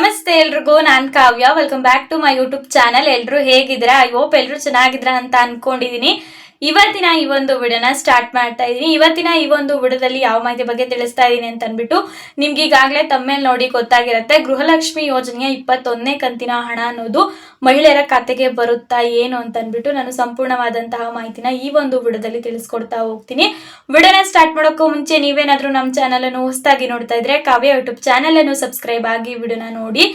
ನಮಸ್ತೆ ಎಲ್ರಿಗೂ, ನಾನ್ Kavya. Welcome back to my YouTube channel ಎಲ್ರು ಹೇಗಿದ್ರ ಐ ಹೋಪ್ ಎಲ್ರು ಚೆನ್ನಾಗಿದ್ರ ಅಂತ ಅನ್ಕೊಂಡಿದೀನಿ. ಇವತ್ತಿನ ಈ ಒಂದು ವಿಡಿಯೋನ ಸ್ಟಾರ್ಟ್ ಮಾಡ್ತಾ ಇದ್ದೀನಿ ಇವತ್ತಿನ ಈ ಒಂದು ವಿಡಿಯೋದಲ್ಲಿ ಯಾವ ಮಾಹಿತಿ ಬಗ್ಗೆ ತಿಳಿಸ್ತಾ ಇದ್ದೀನಿ ಅಂತ ಅಂದ್ಬಿಟ್ಟು ನಿಮ್ಗೆ ಈಗಾಗಲೇ ತಮ್ಮೇಲೆ ನೋಡಿ ಗೊತ್ತಾಗಿರುತ್ತೆ. ಗೃಹಲಕ್ಷ್ಮಿ ಯೋಜನೆಯ ಇಪ್ಪತ್ತೊಂದನೇ ಕಂತಿನ ಹಣ ಅನ್ನೋದು ಮಹಿಳೆಯರ ಖಾತೆಗೆ ಬರುತ್ತಾ ಏನು ಅಂತ ಅಂದ್ಬಿಟ್ಟು ನಾನು ಸಂಪೂರ್ಣವಾದಂತಹ ಮಾಹಿತಿನ ಈ ಒಂದು ವಿಡಿಯೋದಲ್ಲಿ ತಿಳಿಸ್ಕೊಡ್ತಾ ಹೋಗ್ತೀನಿ. ವಿಡಿಯೋನ ಸ್ಟಾರ್ಟ್ ಮಾಡೋಕ್ಕೂ ಮುಂಚೆ ನೀವೇನಾದ್ರೂ ನಮ್ಮ ಚಾನಲ್ ಅನ್ನು ಹೊಸದಾಗಿ ನೋಡ್ತಾ ಇದ್ರೆ ಕಾವ್ಯ ಯೂಟ್ಯೂಬ್ ಚಾನಲ್ ಅನ್ನು ಸಬ್ಸ್ಕ್ರೈಬ್ ಆಗಿ ವಿಡಿಯೋನ ನೋಡಿ.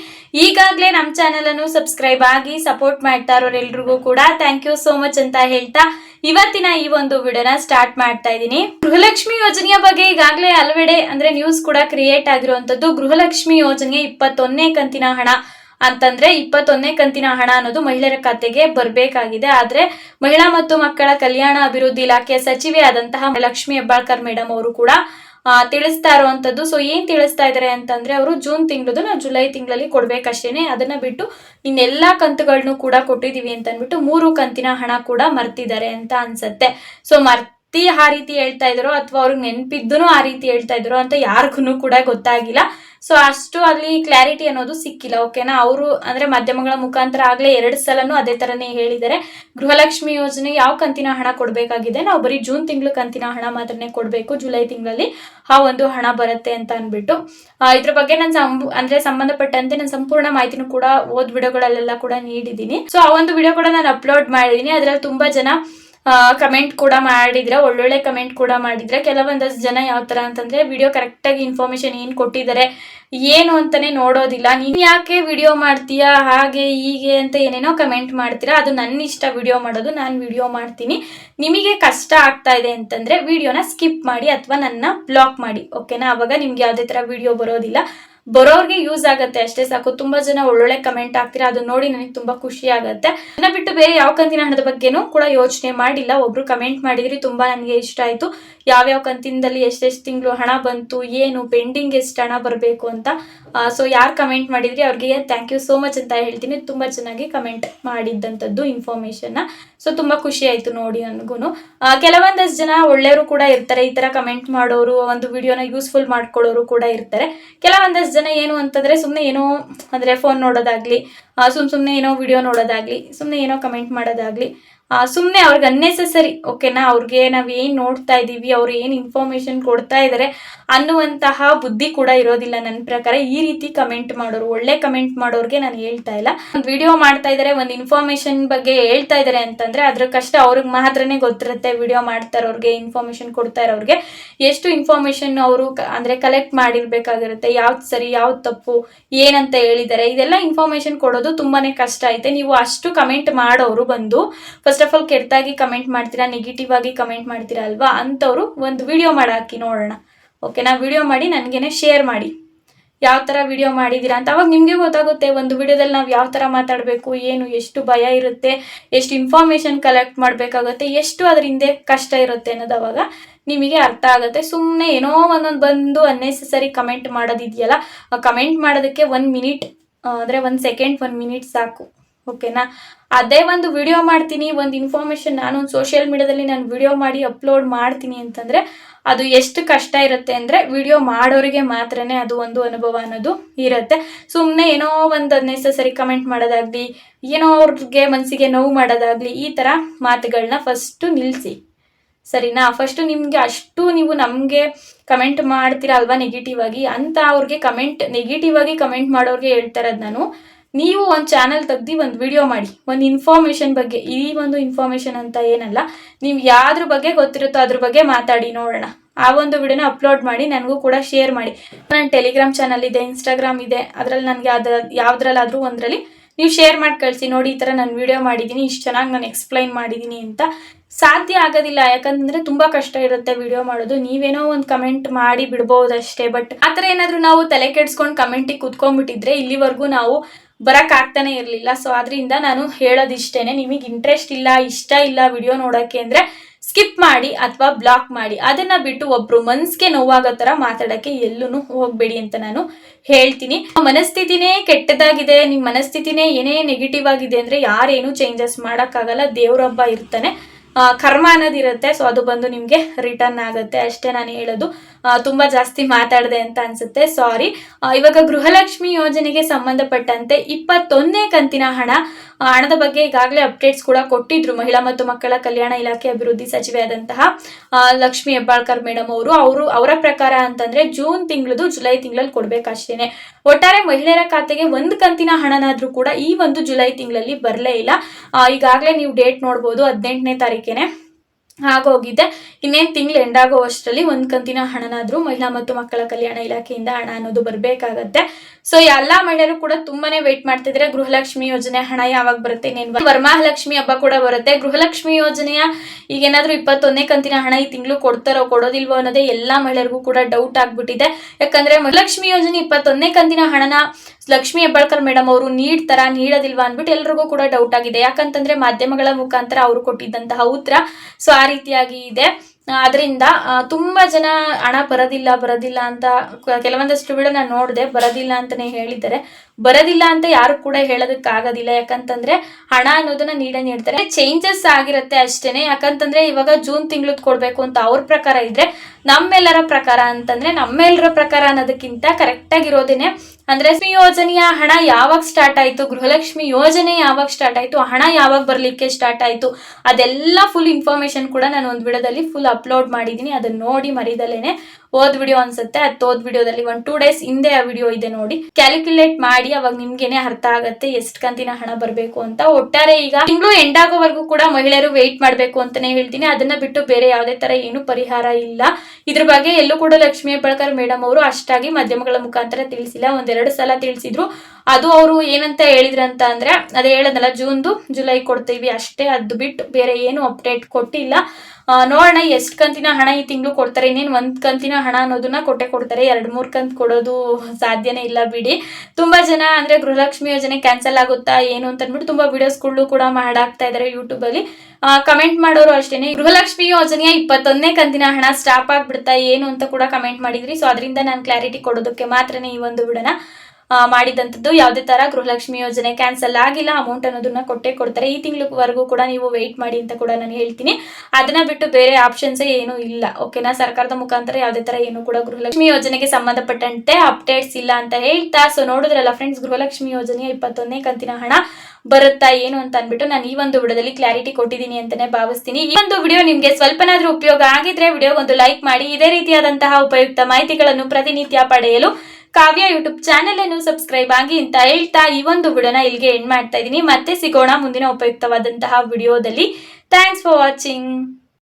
ಈಗಾಗಲೇ ನಮ್ಮ ಚಾನಲ್ ಅನ್ನು ಸಬ್ಸ್ಕ್ರೈಬ್ ಆಗಿ ಸಪೋರ್ಟ್ ಮಾಡ್ತಾ ಇರೋರೆಲ್ರಿಗೂ ಕೂಡ ಥ್ಯಾಂಕ್ ಯು ಸೋ ಮಚ್ ಅಂತ ಹೇಳ್ತಾ ಇವತ್ತಿನ ಈ ಒಂದು ವಿಡಿಯೋನ ಸ್ಟಾರ್ಟ್ ಮಾಡ್ತಾ ಇದ್ದೀನಿ. ಗೃಹಲಕ್ಷ್ಮಿ ಯೋಜನೆಯ ಬಗ್ಗೆ ಈಗಾಗಲೇ ಹಲವೆಡೆ ಅಂದ್ರೆ ನ್ಯೂಸ್ ಕೂಡ ಕ್ರಿಯೇಟ್ ಆಗಿರುವಂತದ್ದು ಗೃಹಲಕ್ಷ್ಮಿ ಯೋಜನೆ ಇಪ್ಪತ್ತೊಂದನೇ ಕಂತಿನ ಹಣ ಅಂತಂದ್ರೆ ಇಪ್ಪತ್ತೊಂದನೇ ಕಂತಿನ ಹಣ ಅನ್ನೋದು ಮಹಿಳೆಯರ ಖಾತೆಗೆ ಬರಬೇಕಾಗಿದೆ. ಆದ್ರೆ ಮಹಿಳಾ ಮತ್ತು ಮಕ್ಕಳ ಕಲ್ಯಾಣ ಅಭಿವೃದ್ಧಿ ಇಲಾಖೆಯ ಸಚಿವೆ ಆದಂತಹ ಲಕ್ಷ್ಮಿ ಹೆಬ್ಬಾಳ್ಕರ್ ಮೇಡಮ್ ಅವರು ಕೂಡ ತಿಳಿಸ್ತಾ ಇರುವಂಥದ್ದು ಸೊ ಏನ್ ತಿಳಿಸ್ತಾ ಇದ್ದಾರೆ ಅಂತಂದ್ರೆ, ಅವರು ಜೂನ್ ತಿಂಗಳದು ನಾವು ಜುಲೈ ತಿಂಗಳಲ್ಲಿ ಕೊಡ್ಬೇಕಷ್ಟೇನೆ. ಅದನ್ನ ಬಿಟ್ಟು ಇನ್ನೆಲ್ಲ ಕಂತುಗಳನ್ನು ಕೂಡ ಕೊಟ್ಟಿದೀವಿ ಅಂತ ಅಂದ್ಬಿಟ್ಟು ಮೂರು ಕಂತಿನ ಹಣ ಕೂಡ ಮರ್ತಿದ್ದಾರೆ ಅಂತ ಅನ್ಸತ್ತೆ. ಸೊ ಮರ್ತಿ ಆ ರೀತಿ ಹೇಳ್ತಾ ಇದ್ರು ಅಥವಾ ಅವ್ರಿಗೆ ನೆನಪಿದ್ದೂ ಆ ರೀತಿ ಹೇಳ್ತಾ ಇದ್ರು ಅಂತ ಯಾರಿಗೂ ಕೂಡ ಗೊತ್ತಾಗಿಲ್ಲ. ಸೊ ಅಷ್ಟು ಅಲ್ಲಿ ಕ್ಲಾರಿಟಿ ಅನ್ನೋದು ಸಿಕ್ಕಿಲ್ಲ ಓಕೆನಾ ಅವರು ಅಂದ್ರೆ ಮಾಧ್ಯಮಗಳ ಮುಖಾಂತರ ಆಗ್ಲೇ ಎರಡು ಸಲನೂ ಅದೇ ತರನೇ ಹೇಳಿದ್ದಾರೆ. ಗೃಹಲಕ್ಷ್ಮಿ ಯೋಜನೆ ಯಾವ ಕಂತಿನ ಹಣ ಕೊಡಬೇಕಾಗಿದೆ? ನಾವು ಬರೀ ಜೂನ್ ತಿಂಗಳು ಕಂತಿನ ಹಣ ಮಾತ್ರನೇ ಕೊಡಬೇಕು, ಜುಲೈ ತಿಂಗಳಲ್ಲಿ ಆ ಒಂದು ಹಣ ಬರುತ್ತೆ ಅಂತ ಅಂದ್ಬಿಟ್ಟು. ಇದ್ರ ಬಗ್ಗೆ ನಾನು ಅಂದ್ರೆ ಸಂಬಂಧಪಟ್ಟಂತೆ ನಾನು ಸಂಪೂರ್ಣ ಮಾಹಿತಿನೂ ಕೂಡ ಓದ್ ವಿಡಿಯೋಗಳಲ್ಲೆಲ್ಲ ಕೂಡ ನೀಡಿದ್ದೀನಿ. ಸೊ ಆ ಒಂದು ವಿಡಿಯೋ ಕೂಡ ನಾನು ಅಪ್ಲೋಡ್ ಮಾಡಿದ್ದೀನಿ. ಅದ್ರಲ್ಲಿ ತುಂಬಾ ಜನ ಕಮೆಂಟ್ ಕೂಡ ಮಾಡಿದ್ರೆ, ಒಳ್ಳೊಳ್ಳೆ ಕಮೆಂಟ್ ಕೂಡ ಮಾಡಿದ್ರೆ, ಕೆಲವೊಂದಷ್ಟು ಜನ ಯಾವ ತರ ಅಂತಂದ್ರೆ ವಿಡಿಯೋ ಕರೆಕ್ಟಾಗಿ ಇನ್ಫಾರ್ಮೇಶನ್ ಏನು ಕೊಟ್ಟಿದ್ದಾರೆ, ಏನು ಅಂತಾನೆ ನೋಡೋದಿಲ್ಲ. ನೀನ್ ಯಾಕೆ ವಿಡಿಯೋ ಮಾಡ್ತೀಯಾ, ಹಾಗೆ, ಹೀಗೆ ಅಂತ ಏನೇನೋ ಕಮೆಂಟ್ ಮಾಡ್ತೀರಾ, ಅದು ನನ್ನ ಇಷ್ಟ ವಿಡಿಯೋ ಮಾಡೋದು, ನಾನು ವಿಡಿಯೋ ಮಾಡ್ತೀನಿ. ನಿಮಗೆ ಕಷ್ಟ ಆಗ್ತಾ ಇದೆ ಅಂತಂದ್ರೆ ವಿಡಿಯೋನ ಸ್ಕಿಪ್ ಮಾಡಿ ಅಥವಾ ನನ್ನ ಬ್ಲಾಕ್ ಮಾಡಿ ಓಕೆನಾ ಅವಾಗ ನಿಮ್ಗೆ ಯಾವುದೇ ತರ ವಿಡಿಯೋ ಬರೋದಿಲ್ಲ. ಬರೋರ್ಗೆ ಯೂಸ್ ಆಗತ್ತೆ ಅಷ್ಟೇ ಸಾಕು. ತುಂಬಾ ಜನ ಒಳ್ಳೊಳ್ಳೆ ಕಮೆಂಟ್ ಆಗ್ತೀರಾ ಅದು ನೋಡಿ ನನಗೆ ತುಂಬಾ ಖುಷಿ ಆಗತ್ತೆ. ಬಿಟ್ಟು ಬೇರೆ ಯಾವ ಕಂತಿನ ಹಣದ ಬಗ್ಗೆನೂ ಕೂಡ ಯೋಚನೆ ಮಾಡಿಲ್ಲ. ಒಬ್ರು ಕಮೆಂಟ್ ಮಾಡಿದ್ರಿ ತುಂಬಾ ನನಗೆ ಇಷ್ಟ ಆಯ್ತು. ಯಾವ್ಯಾವ ಕಂತಿನದಲ್ಲಿ ಎಷ್ಟೆಷ್ಟು ತಿಂಗಳು ಹಣ ಬಂತು, ಏನು, ಪೆಂಡಿಂಗ್ ಎಷ್ಟು ಹಣ ಬರಬೇಕು ಅಂತ ಸೊ ಯಾರು ಕಮೆಂಟ್ ಮಾಡಿದ್ರಿ ಅವ್ರಿಗೆ ಥ್ಯಾಂಕ್ ಯು ಸೋ ಮಚ್ ಅಂತ ಹೇಳ್ತೀನಿ. ತುಂಬಾ ಚೆನ್ನಾಗಿ ಕಮೆಂಟ್ ಮಾಡಿದ್ದಂಥದ್ದು ಇನ್ಫಾರ್ಮೇಷನ್ನ ಸೊ ತುಂಬಾ ಖುಷಿ ಆಯ್ತು ನೋಡಿ ನನಗೂ ಕೆಲವೊಂದಷ್ಟು ಜನ ಒಳ್ಳೆಯವರು ಕೂಡ ಇರ್ತಾರೆ, ಈ ತರ ಕಮೆಂಟ್ ಮಾಡೋರು, ಒಂದು ವಿಡಿಯೋನ ಯೂಸ್ಫುಲ್ ಮಾಡ್ಕೊಳ್ಳೋರು ಕೂಡ ಇರ್ತಾರೆ. ಕೆಲವೊಂದಷ್ಟು ಜನ ಏನು ಅಂತಂದ್ರೆ ಸುಮ್ಮನೆ ಏನೋ, ಅಂದರೆ ಫೋನ್ ನೋಡೋದಾಗ್ಲಿ ಸುಮ್ಮ ಸುಮ್ಮನೆ ಏನೋ ವಿಡಿಯೋ ನೋಡೋದಾಗ್ಲಿ ಸುಮ್ಮನೆ ಏನೋ ಕಮೆಂಟ್ ಮಾಡೋದಾಗ್ಲಿ ಸುಮ್ಮನೆ ಅವ್ರಿಗೆ ಅನ್ನೆಸೆಸರಿ ಓಕೆನಾ ಅವ್ರಿಗೆ ನಾವು ಏನು ನೋಡ್ತಾ ಇದ್ದೀವಿ ಅವ್ರು ಏನು ಇನ್ಫಾರ್ಮೇಶನ್ ಕೊಡ್ತಾ ಇದ್ದಾರೆ ಅನ್ನುವಂತಹ ಬುದ್ಧಿ ಕೂಡ ಇರೋದಿಲ್ಲ ನನ್ನ ಪ್ರಕಾರ. ಈ ರೀತಿ ಕಮೆಂಟ್ ಮಾಡೋರು, ಒಳ್ಳೆ ಕಮೆಂಟ್ ಮಾಡೋರಿಗೆ ನಾನು ಹೇಳ್ತಾ ಇಲ್ಲ. ಒಂದು ವಿಡಿಯೋ ಮಾಡ್ತಾ ಇದ್ದಾರೆ ಒಂದು ಇನ್ಫಾರ್ಮೇಶನ್ ಬಗ್ಗೆ ಹೇಳ್ತಾ ಇದ್ದಾರೆ ಅಂತಂದ್ರೆ ಅದ್ರ ಕಷ್ಟ ಅವ್ರಿಗೆ ಮಾತ್ರನೇ ಗೊತ್ತಿರುತ್ತೆ ವಿಡಿಯೋ ಮಾಡ್ತಾ ಇರೋರ್ಗೆ ಇನ್ಫಾರ್ಮೇಶನ್ ಕೊಡ್ತಾ ಇರೋರ್ಗೆ. ಎಷ್ಟು ಇನ್ಫಾರ್ಮೇಶನ್ ಅವರು ಅಂದ್ರೆ ಕಲೆಕ್ಟ್ ಮಾಡಿರ್ಬೇಕಾಗಿರುತ್ತೆ, ಯಾವ್ದು ಸರಿ, ಯಾವ್ದು ತಪ್ಪು, ಏನಂತ ಹೇಳಿದ್ದಾರೆ ಇದೆಲ್ಲ ಇನ್ಫಾರ್ಮೇಶನ್ ಕೊಡೋದು ತುಂಬಾನೇ ಕಷ್ಟ ಐತೆ. ನೀವು ಅಷ್ಟು ಕಮೆಂಟ್ ಮಾಡೋರು ಬಂದು ಆಫ್ ಆಲ್ ಕೆಟ್ಟಾಗಿ ಕಮೆಂಟ್ ಮಾಡ್ತೀರಾ ನೆಗೆಟಿವ್ ಆಗಿ ಕಮೆಂಟ್ ಮಾಡ್ತೀರಾ ಅಲ್ವಾ ಅಂಥವ್ರು ಒಂದು ವಿಡಿಯೋ ಮಾಡಾಕಿ ನೋಡೋಣ. ಓಕೆನಾ ವಿಡಿಯೋ ಮಾಡಿ ನನಗೇನೆ ಶೇರ್ ಮಾಡಿ. ಯಾವ ಥರ ವಿಡಿಯೋ ಮಾಡಿದ್ದೀರಾ ಅಂತ. ಅವಾಗ ನಿಮಗೆ ಗೊತ್ತಾಗುತ್ತೆ ಒಂದು ವಿಡಿಯೋದಲ್ಲಿ ನಾವು ಯಾವ ಥರ ಮಾತಾಡಬೇಕು, ಏನು, ಎಷ್ಟು ಭಯ ಇರುತ್ತೆ, ಎಷ್ಟು ಇನ್ಫಾರ್ಮೇಷನ್ ಕಲೆಕ್ಟ್ ಮಾಡಬೇಕಾಗುತ್ತೆ, ಎಷ್ಟು ಅದ್ರ ಹಿಂದೆ ಕಷ್ಟ ಇರುತ್ತೆ ಅನ್ನೋದು ಅವಾಗ ನಿಮಗೆ ಅರ್ಥ ಆಗುತ್ತೆ. ಸುಮ್ಮನೆ ಏನೋ ಒಂದೊಂದು ಬಂದು ಅನ್ನೆಸೆಸರಿ ಕಮೆಂಟ್ ಮಾಡೋದಿದೆಯಲ್ಲ ಕಮೆಂಟ್ ಮಾಡೋದಕ್ಕೆ ಒಂದು ಮಿನಿಟ್ ಅಂದರೆ ಒಂದು ಸೆಕೆಂಡ್ ಒಂದು ಮಿನಿಟ್ ಸಾಕು. ಓಕೆನಾ? ಅದೇ ಒಂದು ವಿಡಿಯೋ ಮಾಡ್ತೀನಿ, ಒಂದು ಇನ್ಫಾರ್ಮೇಷನ್ ನಾನು ಒಂದು ಸೋಷಿಯಲ್ ಮೀಡಿಯಾದಲ್ಲಿ ನಾನು ವಿಡಿಯೋ ಮಾಡಿ ಅಪ್ಲೋಡ್ ಮಾಡ್ತೀನಿ ಅಂತಂದರೆ ಅದು ಎಷ್ಟು ಕಷ್ಟ ಇರುತ್ತೆ ಅಂದರೆ ವಿಡಿಯೋ ಮಾಡೋರಿಗೆ ಮಾತ್ರನೇ ಅದು ಒಂದು ಅನುಭವ ಅನ್ನೋದು ಇರುತ್ತೆ. ಸುಮ್ಮನೆ ಏನೋ ಒಂದು ನೆಸಸರಿ ಕಮೆಂಟ್ ಮಾಡೋದಾಗಲಿ, ಏನೋ ಅವ್ರಿಗೆ ಮನಸ್ಸಿಗೆ ನೋವು ಮಾಡೋದಾಗಲಿ, ಈ ಥರ ಮಾತುಗಳನ್ನ ಫಸ್ಟು ನಿಲ್ಲಿಸಿ ಸರಿನಾ? ಫಸ್ಟು ನಿಮಗೆ ಅಷ್ಟು ನೀವು ನಮಗೆ ಕಮೆಂಟ್ ಮಾಡ್ತೀರಾ ಅಲ್ವಾ ನೆಗೆಟಿವ್ ಆಗಿ? ಅಂತ ಅವ್ರಿಗೆ ಕಮೆಂಟ್ ನೆಗೆಟಿವ್ ಆಗಿ ಕಮೆಂಟ್ ಮಾಡೋರಿಗೆ ಹೇಳ್ತಾ ನಾನು. ನೀವು ಒಂದು ಚಾನಲ್ ತೆಗ್ದು ಒಂದು ವಿಡಿಯೋ ಮಾಡಿ. ಒಂದು ಇನ್ಫಾರ್ಮೇಷನ್ ಬಗ್ಗೆ. ಈ ಒಂದು ಇನ್ಫಾರ್ಮೇಷನ್ ಅಂತ ಏನಲ್ಲ. ನೀವು ಯಾವ್ದ್ರ ಬಗ್ಗೆ ಗೊತ್ತಿರುತ್ತೋ ಅದ್ರ ಬಗ್ಗೆ ಮಾತಾಡಿ ನೋಡೋಣ. ಆ ಒಂದು ವಿಡಿಯೋನ ಅಪ್ಲೋಡ್ ಮಾಡಿ, ನನಗೂ ಕೂಡ ಶೇರ್ ಮಾಡಿ. ನನ್ನ ಟೆಲಿಗ್ರಾಮ್ ಚಾನಲ್ ಇದೆ ಇನ್ಸ್ಟಾಗ್ರಾಮ್ ಇದೆ. ಅದರಲ್ಲಿ ನನಗೆ ಅದ, ಯಾವುದ್ರಲ್ಲಾದರೂ ಒಂದರಲ್ಲಿ ನೀವು ಶೇರ್ ಮಾಡಿ ಕಳಿಸಿ. ನೋಡಿ, ಈ ಥರ ನಾನು ವಿಡಿಯೋ ಮಾಡಿದ್ದೀನಿ ಇಷ್ಟು ಚೆನ್ನಾಗಿ ನಾನು ಎಕ್ಸ್ಪ್ಲೈನ್ ಮಾಡಿದ್ದೀನಿ ಅಂತ. ಸಾಧ್ಯ ಆಗೋದಿಲ್ಲ. ಯಾಕಂತಂದ್ರೆ ತುಂಬಾ ಕಷ್ಟ ಇರುತ್ತೆ ವಿಡಿಯೋ ಮಾಡೋದು. ನೀವೇನೋ ಒಂದು ಕಮೆಂಟ್ ಮಾಡಿ ಬಿಡ್ಬೋದಷ್ಟೇ. ಬಟ್ ಆ ಥರ ಏನಾದರೂ ನಾವು ತಲೆ ಕೆಡ್ಸ್ಕೊಂಡು ಕಮೆಂಟಿಗೆ ಕುತ್ಕೊಂಡ್ಬಿಟ್ಟಿದ್ರೆ ಇಲ್ಲಿವರೆಗೂ ನಾವು ಬರಕ್ ಆಗ್ತಾನೆ ಇರಲಿಲ್ಲ. ಸೊ ಅದರಿಂದ ನಾನು ಹೇಳೋದಿಷ್ಟೇನೆ, ನಿಮಗೆ ಇಂಟ್ರೆಸ್ಟ್ ಇಲ್ಲ, ಇಷ್ಟ ಇಲ್ಲ ವಿಡಿಯೋ ನೋಡೋಕ್ಕೆ ಅಂದ್ರೆ ಸ್ಕಿಪ್ ಮಾಡಿ ಅಥವಾ ಬ್ಲಾಕ್ ಮಾಡಿ. ಅದನ್ನ ಬಿಟ್ಟು ಒಬ್ರು ಮನ್ಸ್ಗೆ ನೋವಾಗೋ ಥರ ಮಾತಾಡೋಕ್ಕೆ ಎಲ್ಲೂ ಹೋಗ್ಬೇಡಿ ಅಂತ ನಾನು ಹೇಳ್ತೀನಿ. ಮನಸ್ಥಿತಿನೇ ಕೆಟ್ಟದಾಗಿದೆ ನಿಮ್ಮ ಮನಸ್ಥಿತಿನೇ ಏನೇ ನೆಗೆಟಿವ್ ಆಗಿದೆ ಅಂದ್ರೆ ಯಾರೇನು ಚೇಂಜಸ್ ಮಾಡೋಕ್ಕಾಗಲ್ಲ. ದೇವ್ರೊಬ್ಬ ಇರ್ತಾನೆ. ಕರ್ಮ ಅನ್ನೋದಿರುತ್ತೆ. ಸೊ ಅದು ಬಂದು ನಿಮಗೆ ರಿಟರ್ನ್ ಆಗುತ್ತೆ. ಅಷ್ಟೇ ನಾನು ಹೇಳೋದು. ತುಂಬಾ ಜಾಸ್ತಿ ಮಾತಾಡಿದೆ ಅಂತ ಅನ್ಸುತ್ತೆ. ಸಾರಿ ಇವಾಗ ಗೃಹಲಕ್ಷ್ಮಿ ಯೋಜನೆಗೆ ಸಂಬಂಧಪಟ್ಟಂತೆ ಇಪ್ಪತ್ತೊಂದನೇ ಕಂತಿನ ಹಣ ಹಣದ ಬಗ್ಗೆ ಈಗಾಗಲೇ ಅಪ್ಡೇಟ್ಸ್ ಕೂಡ ಕೊಟ್ಟಿದ್ರು ಮಹಿಳಾ ಮತ್ತು ಮಕ್ಕಳ ಕಲ್ಯಾಣ ಇಲಾಖೆ ಅಭಿವೃದ್ಧಿ ಸಚಿವೆ ಆದಂತಹ ಲಕ್ಷ್ಮಿ ಹೆಬ್ಬಾಳ್ಕರ್ ಮೇಡಮ್ ಅವರು. ಅವರು ಅವರ ಪ್ರಕಾರ ಅಂತಂದ್ರೆ ಜೂನ್ ತಿಂಗಳದು ಜುಲೈ ತಿಂಗಳಲ್ಲಿ ಕೊಡ್ಬೇಕಷ್ಟೇನೆ. ಒಟ್ಟಾರೆ ಮಹಿಳೆಯರ ಖಾತೆಗೆ ಒಂದು ಕಂತಿನ ಹಣನಾದ್ರೂ ಕೂಡ ಈ ಒಂದು ಜುಲೈ ತಿಂಗಳಲ್ಲಿ ಬರಲೇ ಇಲ್ಲ. ಈಗಾಗಲೇ ನೀವು ಡೇಟ್ ನೋಡ್ಬೋದು ಹದಿನೆಂಟನೇ ತಾರೀಕೇನೆ ಆಗೋಗಿದೆ. ಇನ್ನೇನು ತಿಂಗಳು ಎಂಡ್ ಆಗೋ ಅಷ್ಟರಲ್ಲಿ ಒಂದು ಕಂತಿನ ಹಣನಾದರೂ ಮಹಿಳಾ ಮತ್ತು ಮಕ್ಕಳ ಕಲ್ಯಾಣ ಇಲಾಖೆಯಿಂದ ಹಣ ಅನ್ನೋದು ಬರಬೇಕಾಗತ್ತೆ. ಸೊ ಎಲ್ಲಾ ಮಹಿಳೆಯರು ಕೂಡ ತುಂಬಾನೇ ವೇಟ್ ಮಾಡ್ತಿದ್ರೆ ಗೃಹಲಕ್ಷ್ಮಿ ಯೋಜನೆ ಹಣ ಯಾವಾಗ ಬರುತ್ತೆ, ಇನ್ನೇನು ವರಮಹಾಲಕ್ಷ್ಮಿ ಹಬ್ಬ ಕೂಡ ಬರುತ್ತೆ. ಗೃಹಲಕ್ಷ್ಮಿ ಯೋಜನೆಯ ಈಗ ಏನಾದ್ರೂ ಇಪ್ಪತ್ತೊಂದನೇ ಕಂತಿನ ಹಣ ಈ ತಿಂಗಳು ಕೊಡ್ತಾರೋ, ಕೊಡೋದಿಲ್ವೋ ಅನ್ನೋದೇ ಎಲ್ಲಾ ಮಹಿಳೆಯರಿಗೂ ಕೂಡ ಡೌಟ್ ಆಗ್ಬಿಟ್ಟಿದೆ. ಯಾಕಂದ್ರೆ ಮಹಾಲಕ್ಷ್ಮಿ ಯೋಜನೆ ಇಪ್ಪತ್ತೊಂದನೇ ಕಂತಿನ ಹಣನ ಲಕ್ಷ್ಮಿ ಹೆಬ್ಬಾಳ್ಕರ್ ಮೇಡಮ್ ಅವರು ನೀಡ್ತಾರ, ನೀಡೋದಿಲ್ವಾ ಅಂದ್ಬಿಟ್ಟು ಎಲ್ರಿಗೂ ಕೂಡ ಡೌಟ್ ಆಗಿದೆ. ಯಾಕಂತಂದ್ರೆ ಮಾಧ್ಯಮಗಳ ಮುಖಾಂತರ ಅವರು ಕೊಟ್ಟಿದ್ದಂತಹ ಉತ್ತರ. ಸೊ ರೀತಿಯಾಗಿ ಇದೆ. ಅದರಿಂದ ತುಂಬಾ ಜನ ಹಣ ಬರೋದಿಲ್ಲ ಬರೋದಿಲ್ಲ ಅಂತ ಕೆಲವೊಂದಷ್ಟು ವಿಡಿಯೋ ನಾನು ನೋಡಿದೆ ಬರೋದಿಲ್ಲ ಅಂತಾನೆ ಹೇಳಿದ್ದಾರೆ. ಬರೋದಿಲ್ಲ ಅಂತ ಯಾರು ಕೂಡ ಹೇಳೋದಕ್ಕೆ ಆಗೋದಿಲ್ಲ. ಯಾಕಂತಂದ್ರೆ ಹಣ ಅನ್ನೋದನ್ನ ನೀಡೇ ನೀಡ್ತಾರೆ. ಚೇಂಜಸ್ ಆಗಿರುತ್ತೆ ಅಷ್ಟೇನೆ. ಯಾಕಂತಂದ್ರೆ ಇವಾಗ ಜೂನ್ ತಿಂಗಳದ್ ಕೊಡ್ಬೇಕು ಅಂತ ಅವ್ರ ಪ್ರಕಾರ ಇದ್ರೆ ನಮ್ಮೆಲ್ಲರ ಪ್ರಕಾರ ಅಂತಂದ್ರೆ ನಮ್ಮೆಲ್ಲರ ಪ್ರಕಾರ ಅನ್ನೋದಕ್ಕಿಂತ ಕರೆಕ್ಟ್ ಆಗಿರೋದೇನೆ ಅಂದ್ರೆ ಲಕ್ಷ್ಮಿ ಯೋಜನೆಯ ಹಣ ಯಾವಾಗ ಸ್ಟಾರ್ಟ್ ಆಯ್ತು, ಗೃಹಲಕ್ಷ್ಮಿ ಯೋಜನೆ ಯಾವಾಗ ಸ್ಟಾರ್ಟ್ ಆಯ್ತು ಹಣ ಯಾವಾಗ ಬರ್ಲಿಕ್ಕೆ ಸ್ಟಾರ್ಟ್ ಆಯ್ತು, ಅದೆಲ್ಲ ಫುಲ್ ಇನ್ಫಾರ್ಮೇಶನ್ ಕೂಡ ನಾನು ಒಂದು ವಿಡಿಯೋದಲ್ಲಿ ಫುಲ್ ಅಪ್ಲೋಡ್ ಮಾಡಿದ್ದೀನಿ ಅದನ್ನ ನೋಡಿ ಮರಿದಲೇನೆ ಓದ್ ವಿಡಿಯೋ ಅನ್ಸುತ್ತೆ, ಅದ್ ಓದ್ ವಿಡಿಯೋದಲ್ಲಿ ಒಂದ್ ಟೂ ಡೇಸ್ ಹಿಂದೆ ಆ ವಿಡಿಯೋ ಇದೆ ನೋಡಿ. ಕ್ಯಾಲ್ಕುಲೇಟ್ ಮಾಡಿ, ಅವಾಗ ನಿಮ್ಗೆನೆ ಅರ್ಥ ಆಗತ್ತೆ ಎಷ್ಟ್ ಕಂತಿನ ಹಣ ಬರಬೇಕು ಅಂತ. ಒಟ್ಟಾರೆ ಈಗ ತಿಂಗಳು ಎಂಡ್ ಆಗೋವರೆಗೂ ಕೂಡ ಮಹಿಳೆಯರು ವೆಯ್ಟ್ ಮಾಡ್ಬೇಕು ಅಂತಾನೆ ಹೇಳ್ತೀನಿ. ಅದನ್ನ ಬಿಟ್ಟು ಬೇರೆ ಯಾವುದೇ ತರ ಏನು ಪರಿಹಾರ ಇಲ್ಲ. ಇದ್ರ ಬಗ್ಗೆ ಎಲ್ಲೂ ಕೂಡ ಲಕ್ಷ್ಮೀ ಹೆಬ್ಬಾಳ್ಕರ್ ಮೇಡಮ್ ಅವರು ಅಷ್ಟಾಗಿ ಮಾಧ್ಯಮಗಳ ಮುಖಾಂತರ ತಿಳಿಸಿಲ್ಲ. ಒಂದೆರಡು ಸಲ ತಿಳಿಸಿದ್ರು. ಅದು ಅವರು ಏನಂತ ಹೇಳಿದ್ರಂತ ಅಂದ್ರೆ ಅದೇ ಹೇಳದಲ್ಲ ಜೂನ್ದು ಜುಲೈ ಕೊಡ್ತೀವಿ ಅಷ್ಟೇ ಅದು ಬಿಟ್ಟು ಬೇರೆ ಏನು ಅಪ್ಡೇಟ್ ಕೊಟ್ಟಿಲ್ಲ. ನೋಡೋಣ ಎಷ್ಟು ಕಂತಿನ ಹಣ ಈ ತಿಂಗಳು ಕೊಡ್ತಾರೆ ಇನ್ನೇನು ಒಂದು ಕಂತಿನ ಹಣ ಅನ್ನೋದನ್ನ ಕೊಟ್ಟೆ ಕೊಡ್ತಾರೆ ಎರಡ್ ಮೂರ್ ಕಂತ್ ಕೊಡೋದು ಸಾಧ್ಯನೇ ಇಲ್ಲ ಬಿಡಿ. ತುಂಬಾ ಜನ ಅಂದ್ರೆ ಗೃಹಲಕ್ಷ್ಮಿ ಯೋಜನೆ ಕ್ಯಾನ್ಸಲ್ ಆಗುತ್ತಾ ಏನು ಅಂತ ಅಂದ್ಬಿಟ್ಟು ತುಂಬಾ ವಿಡಿಯೋಸ್ಗಳು ಕೂಡ ಮಾಡಾಕ್ತಾ ಇದಾರೆ ಯೂಟ್ಯೂಬ್ ಅಲ್ಲಿ. ಕಮೆಂಟ್ ಮಾಡೋರು ಅಷ್ಟೇನೆ. ಗೃಹಲಕ್ಷ್ಮಿ ಯೋಜನೆಯ ಇಪ್ಪತ್ತೊಂದನೇ ಕಂತಿನ ಹಣ ಸ್ಟಾಪ್ ಆಗ್ಬಿಡ್ತಾ ಏನು ಅಂತ ಕೂಡ ಕಮೆಂಟ್ ಮಾಡಿದ್ರಿ. ಸೊ ಅದರಿಂದ ನಾನು ಕ್ಲಾರಿಟಿ ಕೊಡೋದಕ್ಕೆ ಮಾತ್ರನೇ ಈ ಒಂದು ಆ, ಮಾಡಿದಂಥದ್ದು ಯಾವುದೇ ತರ ಗೃಹಲಕ್ಷ್ಮಿ ಯೋಜನೆ ಕ್ಯಾನ್ಸಲ್ ಆಗಿಲ್ಲ ಅಮೌಂಟ್ ಅನ್ನೋದನ್ನ ಕೊಟ್ಟೇ ಕೊಡ್ತಾರೆ. ಈ ತಿಂಗಳವರೆಗೂ ಕೂಡ ನೀವು ವೆಯ್ಟ್ ಮಾಡಿ ಅಂತ ಕೂಡ ನಾನು ಹೇಳ್ತೀನಿ. ಅದನ್ನ ಬಿಟ್ಟು ಬೇರೆ ಆಪ್ಷನ್ಸ್ ಏನು ಇಲ್ಲ ಓಕೆನಾ ಸರ್ಕಾರದ ಮುಖಾಂತರ ಯಾವುದೇ ತರ ಏನು ಕೂಡ ಗೃಹಲಕ್ಷ್ಮಿ ಯೋಜನೆಗೆ ಸಂಬಂಧಪಟ್ಟಂತೆ ಅಪ್ಡೇಟ್ಸ್ ಇಲ್ಲ ಅಂತ ಹೇಳ್ತಾ ಸೊ ನೋಡಿದ್ರಲ್ಲ ಫ್ರೆಂಡ್ಸ್ ಗೃಹಲಕ್ಷ್ಮಿ ಯೋಜನೆಯ ಇಪ್ಪತ್ತೊಂದನೇ ಕಂತಿನ ಹಣ ಬರುತ್ತಾ ಏನು ಅಂತ ಅಂದ್ಬಿಟ್ಟು ನಾನು ಈ ಒಂದು ವಿಡಿಯೋದಲ್ಲಿ ಕ್ಲಾರಿಟಿ ಕೊಟ್ಟಿದ್ದೀನಿ ಅಂತಾನೆ ಭಾವಿಸ್ತೀನಿ. ಈ ಒಂದು ವಿಡಿಯೋ ನಿಮಗೆ ಸ್ವಲ್ಪನಾದ್ರೂ ಉಪಯೋಗ ಆಗಿದ್ರೆ ವಿಡಿಯೋ ಒಂದು ಲೈಕ್ ಮಾಡಿ. ಇದೇ ರೀತಿಯಾದಂತಹ ಉಪಯುಕ್ತ ಮಾಹಿತಿಗಳನ್ನು ಪ್ರತಿನಿತ್ಯ ಪಡೆಯಲು ಕಾವ್ಯ ಯೂಟ್ಯೂಬ್ ಚಾನೆಲ್ ಅನ್ನು ಸಬ್ಸ್ಕ್ರೈಬ್ ಆಗಿ ಅಂತ ಹೇಳ್ತಾ ಈ ಒಂದು ವಿಡಿಯೋನ ಇಲ್ಲಿಗೆ ಎಂಡ್ ಮಾಡ್ತಾ ಇದ್ದೀನಿ. ಮತ್ತೆ ಸಿಗೋಣ ಮುಂದಿನ ಉಪಯುಕ್ತವಾದಂತಹ ವಿಡಿಯೋದಲ್ಲಿ. Thanks for watching